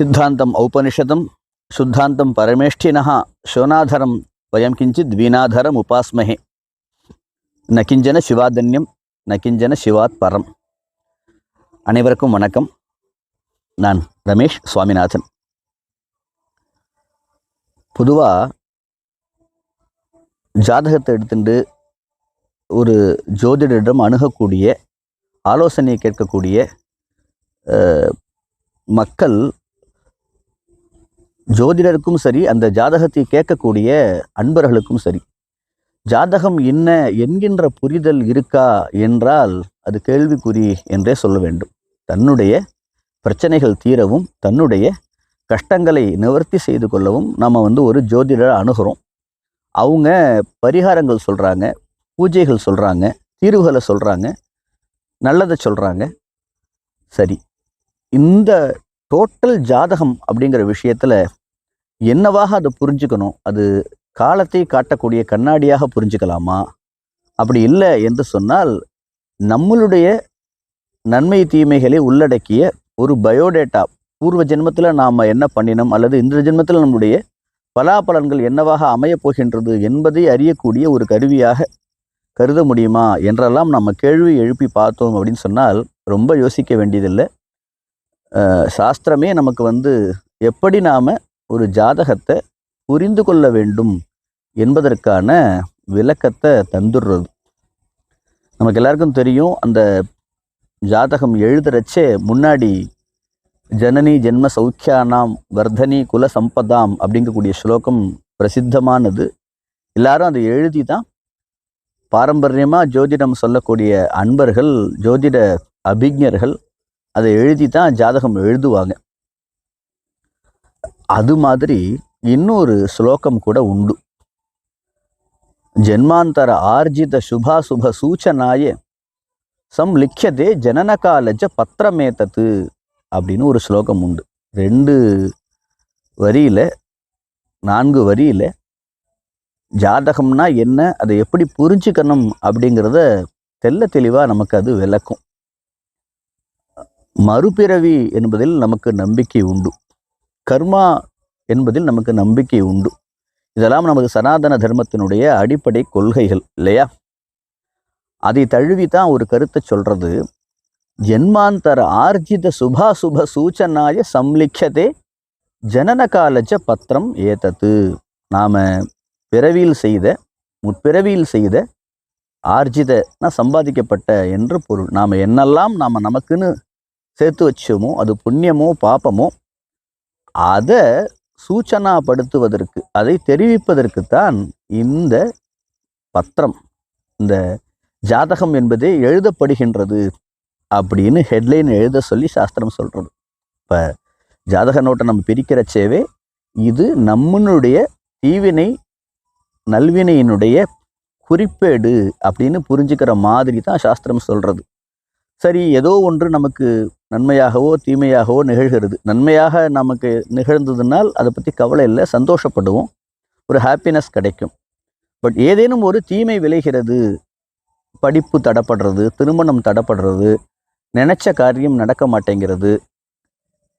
சித்தாந்தம் ஔபனிஷதம் சுத்தாந்தம் பரமேஷ்டினா சோனாதரம் வயம் கிஞ்சித் வீணாதரம் உபாஸ்மஹே நகிஞ்சன சிவாதன்யம் நகிஞ்சன சிவாத் பரம் அனைவருக்கும் வணக்கம் நான் ரமேஷ் சுவாமிநாதன் பொதுவாக ஜாதகத்தை எடுத்துட்டு ஒரு ஜோதிடரிடம் அணுகக்கூடிய ஆலோசனையை கேட்கக்கூடிய மக்கள் ஜோதிடருக்கும் சரி அந்த ஜாதகத்தை கேட்கக்கூடிய அன்பர்களுக்கும் சரி. ஜாதகம் என்ன என்கின்ற புரிதல் இருக்கா என்றால் அது கேள்விக்குறி என்றே சொல்ல வேண்டும். தன்னுடைய பிரச்சனைகள் தீரவும் தன்னுடைய கஷ்டங்களை நிவர்த்தி செய்து கொள்ளவும் நம்ம வந்து ஒரு ஜோதிடரை அணுகிறோம். அவங்க பரிகாரங்கள் சொல்கிறாங்க பூஜைகள் சொல்கிறாங்க தீர்வுகளை சொல்கிறாங்க நல்லதை சொல்கிறாங்க சரி இந்த டோட்டல் ஜாதகம் அப்படிங்கிற விஷயத்தில் என்னவாக அதை புரிஞ்சுக்கணும்? அது காலத்தை காட்டக்கூடிய கண்ணாடியாக புரிஞ்சுக்கலாமா? அப்படி இல்லை என்று சொன்னால் நம்மளுடைய நன்மை தீமைகளை உள்ளடக்கிய ஒரு பயோடேட்டா பூர்வ ஜென்மத்தில் நாம் என்ன பண்ணினோம்? அல்லது இந்த ஜென்மத்தில் நம்முடைய பலாபலன்கள் என்னவாக அமையப் போகின்றது என்பதை அறியக்கூடிய ஒரு கருவியாக கருத முடியுமா? என்றெல்லாம் நம்ம கேள்வி எழுப்பி பார்த்தோம் அப்படின்னு சொன்னால் ரொம்ப யோசிக்க வேண்டியதில்லை. சாஸ்திரமே நமக்கு வந்து எப்படி நாம் ஒரு ஜாதகத்தை புரிந்து கொள்ள வேண்டும் என்பதற்கான விளக்கத்தை தந்துடுறது. நமக்கு எல்லாருக்கும் தெரியும் அந்த ஜாதகம் எழுதுறச்சே முன்னாடி ஜனனி ஜென்ம சௌக்கியானாம் வர்தனி குல சம்பதாம் அப்படிங்கக்கூடிய ஸ்லோகம் பிரசித்தமானது. எல்லாரும் அதை எழுதி தான் பாரம்பரியமாக ஜோதிடம் சொல்லக்கூடிய அன்பர்கள் ஜோதிட அபிஜர்கள் அதை எழுதி தான் ஜாதகம் எழுதுவாங்க. அது மாதிரி இன்னொரு ஸ்லோகம் கூட உண்டு. ஜென்மாந்தர ஆர்ஜித சுபாசுப சூச்சனாய சம்லிக்கியதே ஜனனகாலஜ பத்திரமேதத்து அப்படின்னு ஒரு ஸ்லோகம் உண்டு. ரெண்டு வரியில் நான்கு வரியில் ஜாதகம்னா என்ன அதை எப்படி புரிஞ்சுக்கணும் அப்படிங்கிறத தெள்ள தெளிவாக நமக்கு அது விளக்கும். மறுபிறவி என்பதில் நமக்கு நம்பிக்கை உண்டு. கர்மா என்பதில் நமக்கு நம்பிக்கை உண்டு. இதெல்லாம் நமது சனாதன தர்மத்தினுடைய அடிப்படை கொள்கைகள் இல்லையா? அதை தழுவி தான் ஒரு கருத்தை சொல்றது. ஜென்மாந்தர ஆர்ஜித சுபாசுப சூச்சனாய ஜனன காலஜ பத்திரம் ஏதத்து. நாம் பிறவியில் செய்த முற்பிறவியில் செய்த ஆர்ஜிதனா சம்பாதிக்கப்பட்ட என்று பொருள். நாம் என்னெல்லாம் நாம் நமக்குன்னு சேர்த்து வச்சோமோ அது புண்ணியமோ பாப்பமோ அதை சூச்சனாப்படுத்துவதற்கு அதை தெரிவிப்பதற்குத்தான் இந்த பத்திரம் இந்த ஜாதகம் என்பதே எழுதப்படுகின்றது அப்படின்னு ஹெட்லைன் எழுத சொல்லி சாஸ்திரம் சொல்கிறது இப்போ ஜாதக நோட்டை நம்ம பிரிக்கிறச்சேவே இது நம்மளுடைய தீவினை நல்வினையினுடைய குறிப்பேடு அப்படின்னு புரிஞ்சுக்கிற மாதிரி தான் சாஸ்திரம் சொல்கிறது சரி ஏதோ ஒன்று நமக்கு நன்மையாகவோ தீமையாகவோ நிகழ்கிறது. நன்மையாக நமக்கு நிகழ்ந்ததுனால் அதை பற்றி கவலை இல்லை சந்தோஷப்படுவோம். ஒரு ஹாப்பினஸ் கிடைக்கும். பட் ஏதேனும் ஒரு தீமை விளைகிறது படிப்பு தடப்படுறது திருமணம் தடப்படுறது நினச்ச காரியம் நடக்க மாட்டேங்கிறது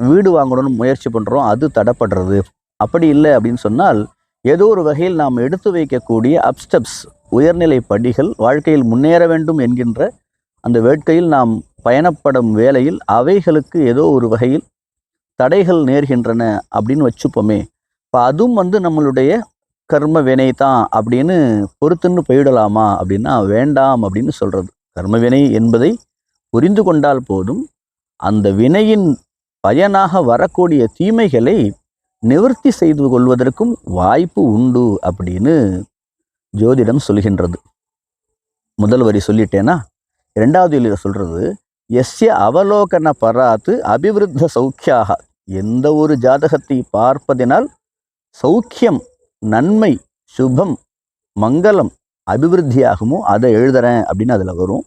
வீடு வாங்கணும்னு முயற்சி பண்ணுறோம் அது தடப்படுறது. அப்படி இல்லை அப்படின்னு சொன்னால் ஏதோ ஒரு வகையில் நாம் எடுத்து வைக்கக்கூடிய அப்ஸ்டெப்ஸ் உயர்நிலை படிகள் வாழ்க்கையில் முன்னேற வேண்டும் என்கின்ற அந்த வேட்கையில் நாம் பயணப்படும் வேளையில் அவைகளுக்கு ஏதோ ஒரு வகையில் தடைகள் நேர்கின்றன அப்படின்னு வச்சுப்போமே. இப்போ அதுவும் வந்து நம்மளுடைய கர்ம வினை தான் அப்படின்னு பொறுத்துன்னு போயிடலாமா அப்படின்னா வேண்டாம் அப்படின்னு சொல்கிறது கர்ம வினை என்பதை புரிந்து கொண்டால் போதும். அந்த வினையின் பயனாக வரக்கூடிய தீமைகளை நிவர்த்தி செய்து கொள்வதற்கும் வாய்ப்பு உண்டு அப்படின்னு ஜோதிடம் சொல்கின்றது. முதல் வரி சொல்லிட்டேனா? இரண்டாவது சொல்கிறது எஸ்ய அவலோகன பராத்து அபிவிருத்த சௌக்கியாக. எந்த ஒரு ஜாதகத்தை பார்ப்பதினால் சௌக்கியம் நன்மை சுபம் மங்களம் அபிவிருத்தியாகுமோ அதை எழுதுறேன் அப்படின்னு அதில் வரும்.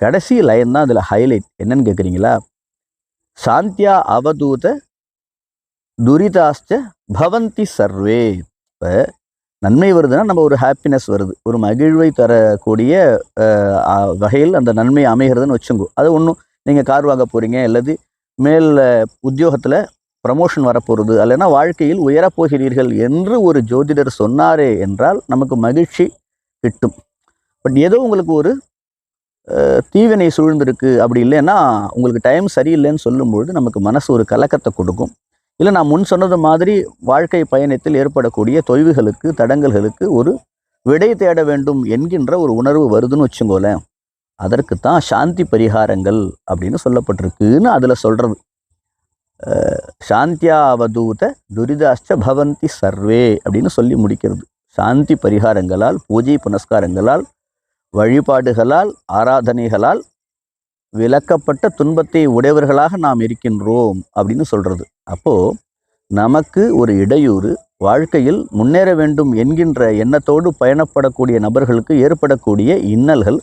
கடைசி லைன் தான் அதில் ஹைலைட் என்னன்னு கேட்குறீங்களா சாந்தியா அவதூத துரிதாஸ்ச பவந்தி சர்வே. இப்போ நன்மை வருதுன்னா நம்ம ஒரு ஹாப்பினஸ் வருது. ஒரு மகிழ்வை தரக்கூடிய வகையில் அந்த நன்மை அமைகிறதுன்னு வச்சுங்கோ. அது ஒன்றும் நீங்கள் கார் வாங்க போகிறீங்க அல்லது மேல் உத்தியோகத்தில் ப்ரமோஷன் வரப்போகிறது அல்லனா வாழ்க்கையில் உயரப்போகிறீர்கள் என்று ஒரு ஜோதிடர் சொன்னாரே என்றால் நமக்கு மகிழ்ச்சி கிட்டும். பட் ஏதோ உங்களுக்கு ஒரு தீவினை சூழ்ந்திருக்கு அப்படி இல்லைன்னா உங்களுக்கு டைம் சரியில்லைன்னு சொல்லும்பொழுது நமக்கு மனசு ஒரு கலக்கத்தை கொடுக்கும். இல்லை நான் முன் சொன்னது மாதிரி வாழ்க்கை பயணத்தில் ஏற்படக்கூடிய தொய்வுகளுக்கு தடங்கல்களுக்கு ஒரு விடை தேட வேண்டும் என்கின்ற ஒரு உணர்வு வருதுன்னு வச்சுங்கோலேன் அதற்கு தான் சாந்தி பரிகாரங்கள் அப்படின்னு சொல்லப்பட்டிருக்குன்னு அதில் சொல்கிறது சாந்தியாவதூத துரிதாஷ்ட பவந்தி சர்வே அப்படின்னு சொல்லி முடிக்கிறது. சாந்தி பரிகாரங்களால் பூஜை புனஸ்காரங்களால் வழிபாடுகளால் ஆராதனைகளால் விளக்கப்பட்ட துன்பத்தை உடையவர்களாக நாம் இருக்கின்றோம் அப்படின்னு சொல்கிறது அப்போது நமக்கு ஒரு இடையூறு வாழ்க்கையில் முன்னேற வேண்டும் என்கின்ற எண்ணத்தோடு பயணப்படக்கூடிய நபர்களுக்கு ஏற்படக்கூடிய இன்னல்கள்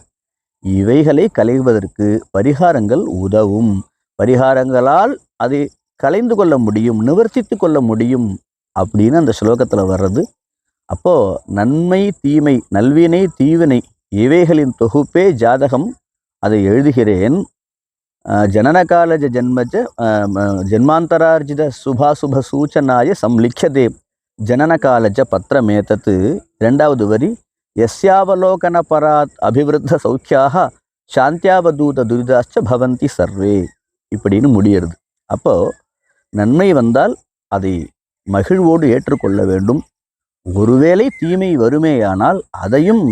இவைகளை கலைவதற்கு பரிகாரங்கள் உதவும். பரிகாரங்களால் அதை கலைந்து கொள்ள முடியும் நிவர்த்தித்து கொள்ள முடியும் அப்படின்னு அந்த ஸ்லோகத்தில் வர்றது. அப்போது நன்மை தீமை நல்வினை தீவினை இவைகளின் தொகுப்பே ஜாதகம். அதை எழுதுகிறேன். ஜனனகாலஜ ஜென்மஜ ஜென்மாந்தரார்ஜித சுபாசுப சூச்சனாய சம்லிख्यதே. ஜனனகாலஜ பத்திரமேதத்து இரண்டாவது வரி. எஸ்யாவலோகன பராத் அபிவிருத்த சௌக்கியாக சாந்தியாவதூத துரிதாச்ச பவந்தி சர்வே. இப்படின்னு முடியறது. அப்போது நன்மை வந்தால் அதை மகிழ்வோடு ஏற்றுக்கொள்ள வேண்டும். ஒருவேளை தீமை வருமேயானால் அதையும்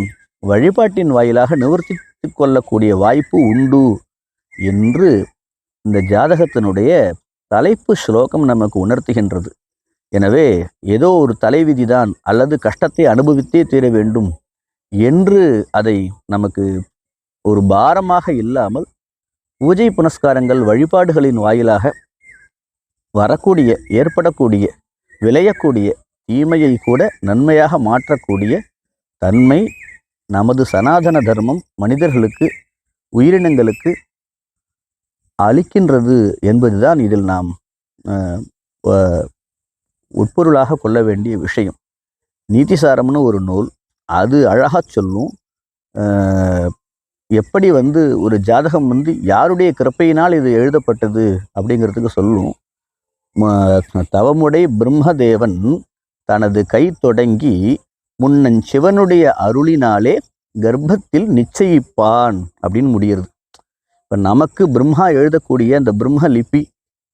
வழிபாட்டின் வாயிலாக நிவர்த்தி கொள்ளக்கூடிய வாய்ப்பு உண்டு என்று இந்த ஜாதகத்தினுடைய தலைப்பு ஸ்லோகம் நமக்கு உணர்த்துகின்றது. எனவே ஏதோ ஒரு தலைவிதி தான் அல்லது கஷ்டத்தை அனுபவித்தே தீர வேண்டும் என்று அதை நமக்கு ஒரு பாரமாக இல்லாமல் பூஜை புனஸ்காரங்கள் வழிபாடுகளின் வாயிலாக வரக்கூடிய ஏற்படக்கூடிய விளையக்கூடிய தீமையை கூட நன்மையாக மாற்றக்கூடிய தன்மை நமது சனாதன தர்மம் மனிதர்களுக்கு உயிரினங்களுக்கு அளிக்கின்றது என்பதுதான் இதில் நாம் உட்பொருளாக கொள்ள வேண்டிய விஷயம். நீதிசாரம்னு ஒரு நூல் அது அழகாக சொல்லும். எப்படி வந்து ஒரு ஜாதகம் வந்து யாருடைய கிருப்பையினால் இது எழுதப்பட்டது அப்படிங்கிறதுக்கு சொல்லும். தவமுடை பிரம்மதேவன் தனது கை தொடங்கி முன்னன் சிவனுடைய அருளினாலே கர்ப்பத்தில் நிச்சயிப்பான் அப்படின்னு முடியிறது இப்போ நமக்கு பிரம்மா எழுதக்கூடிய அந்த பிரம்ம லிபி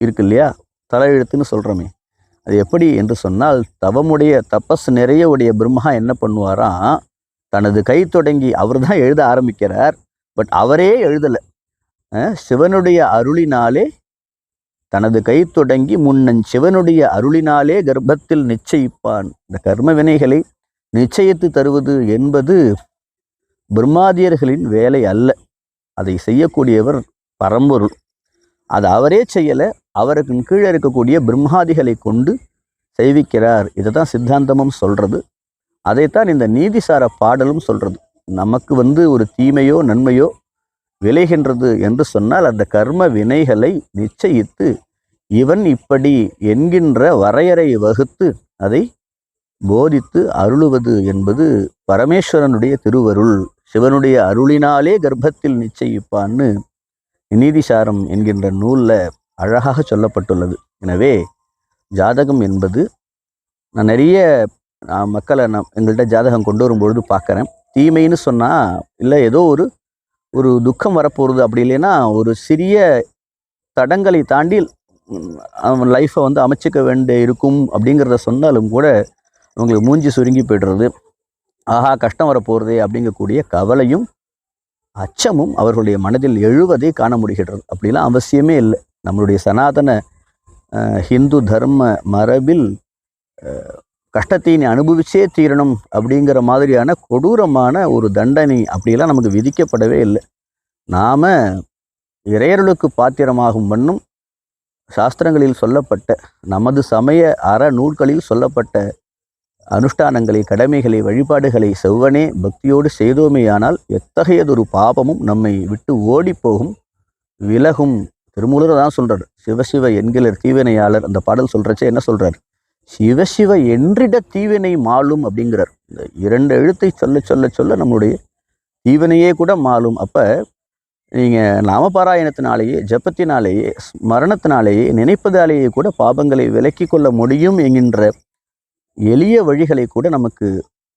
இருக்கு இல்லையா? தலையெழுத்துன்னு சொல்கிறோமே அது எப்படி என்று சொன்னால் தவமுடைய தபஸ் நிறைய உடைய பிரம்மா என்ன பண்ணுவாராம் தனது கை தொடங்கி அவர் தான் எழுத ஆரம்பிக்கிறார் பட் அவரே எழுதலை. சிவனுடைய அருளினாலே தனது கை தொடங்கி முன்னன் சிவனுடைய அருளினாலே கர்ப்பத்தில் நிச்சயிப்பான். இந்த கர்ம வினைகளை நிச்சயித்து தருவது என்பது பிரம்மாதியர்களின் வேலை அல்ல. அதை செய்யக்கூடியவர் பரம்பொருள். அது அவரே செய்யலை அவருக்கு கீழே இருக்கக்கூடிய பிரம்மாதிகளை கொண்டு செய்விக்கிறார். இதை தான் சித்தாந்தமும் சொல்கிறது அதைத்தான் இந்த நீதிசார பாடலும் சொல்கிறது நமக்கு வந்து ஒரு தீமையோ நன்மையோ விளைகின்றது என்று சொன்னால் அந்த கர்ம வினைகளை நிச்சயித்து இவன் இப்படி என்கின்ற வரையறை வகுத்து அதை போதித்து அருளுவது என்பது பரமேஸ்வரனுடைய திருவருள். சிவனுடைய அருளினாலே கர்ப்பத்தில் நிச்சயிப்பான்னு நீதிசாரம் என்கின்ற நூலில் அழகாக சொல்லப்பட்டுள்ளது. எனவே ஜாதகம் என்பது நான் நிறைய நான் மக்களை நான் எங்கள்கிட்ட ஜாதகம் கொண்டு வரும்பொழுது பார்க்குறேன். தீமைன்னு சொன்னால் இல்லை ஏதோ ஒரு ஒரு துக்கம் வரப்போகிறது அப்படி இல்லைன்னா ஒரு சிறிய தடங்களை தாண்டி அவன் லைஃப்பை வந்து அமைச்சிக்க வேண்டிய இருக்கும் அப்படிங்கிறத சொன்னாலும் கூட அவங்களுக்கு மூஞ்சி சுருங்கி போய்டுறது. ஆஹா கஷ்டம் வரப்போகிறது அப்படிங்கக்கூடிய கவலையும் அச்சமும் அவர்களுடைய மனதில் எழுவதை காண முடிகிறது. அப்படிலாம் அவசியமே இல்லை. நம்மளுடைய சனாதன ஹிந்து தர்ம மரபில் கஷ்டத்தை நீ அனுபவிச்சே தீரணும் அப்படிங்கிற மாதிரியான கொடூரமான ஒரு தண்டனை அப்படிலாம் நமக்கு விதிக்கப்படவே இல்லை. நாம் இறையர்களுக்கு பாத்திரமாகும் வண்ணம் சாஸ்திரங்களில் சொல்லப்பட்ட நமது சமய அற நூல்களில் சொல்லப்பட்ட அனுஷ்டானங்களை கடமைகளை வழிபாடுகளை செவ்வனே பக்தியோடு செய்தோமேயானால் எத்தகையதொரு பாபமும் நம்மை விட்டு ஓடிப்போகும். விலகும் திருமூலர் தான் சொல்கிறார் சிவசிவ என்கிற தீவினையாளர் அந்த பாடல் சொல்றச்சே என்ன சொல்கிறார் சிவசிவ என்றிட தீவினை மாளும் அப்படிங்கிறார். இந்த இரண்டு எழுத்தை சொல்ல சொல்ல சொல்ல நம்மளுடைய தீவினையே கூட மாளும் அப்போ நீங்கள் நாமபாராயணத்தினாலேயே ஜபத்தினாலேயே மரணத்தினாலேயே நினைப்பதாலேயே கூட பாபங்களை விலக்கி கொள்ள முடியும் என்கின்ற எளிய வழிகளை கூட நமக்கு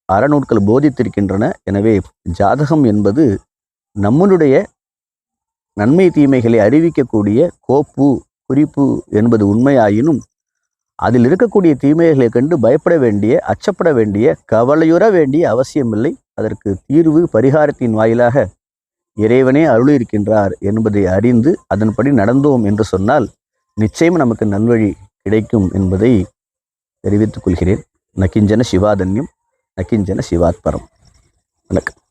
அறநூட்கள் போதித்திருக்கின்றன. எனவே ஜாதகம் என்பது நம்மளுடைய நன்மை தீமைகளை அறிவிக்கக்கூடிய கோப்பு குறிப்பு என்பது உண்மையாயினும் அதில் இருக்கக்கூடிய தீமைகளை கண்டு பயப்பட வேண்டிய அச்சப்பட வேண்டிய கவலையுற வேண்டிய அவசியமில்லை. அதற்கு தீர்வு பரிகாரத்தின் வாயிலாக இறைவனே அருள் இருக்கின்றார் என்பதை அறிந்து அதன்படி நடந்தோம் என்று சொன்னால் நிச்சயம் நமக்கு நல்வழி கிடைக்கும் என்பதை தெரிவித்துக் கொள்கிறேன். நக்கிஞ்சன சிவாதன்யம் நக்கிஞ்சன சிவாத்பரம். வணக்கம்.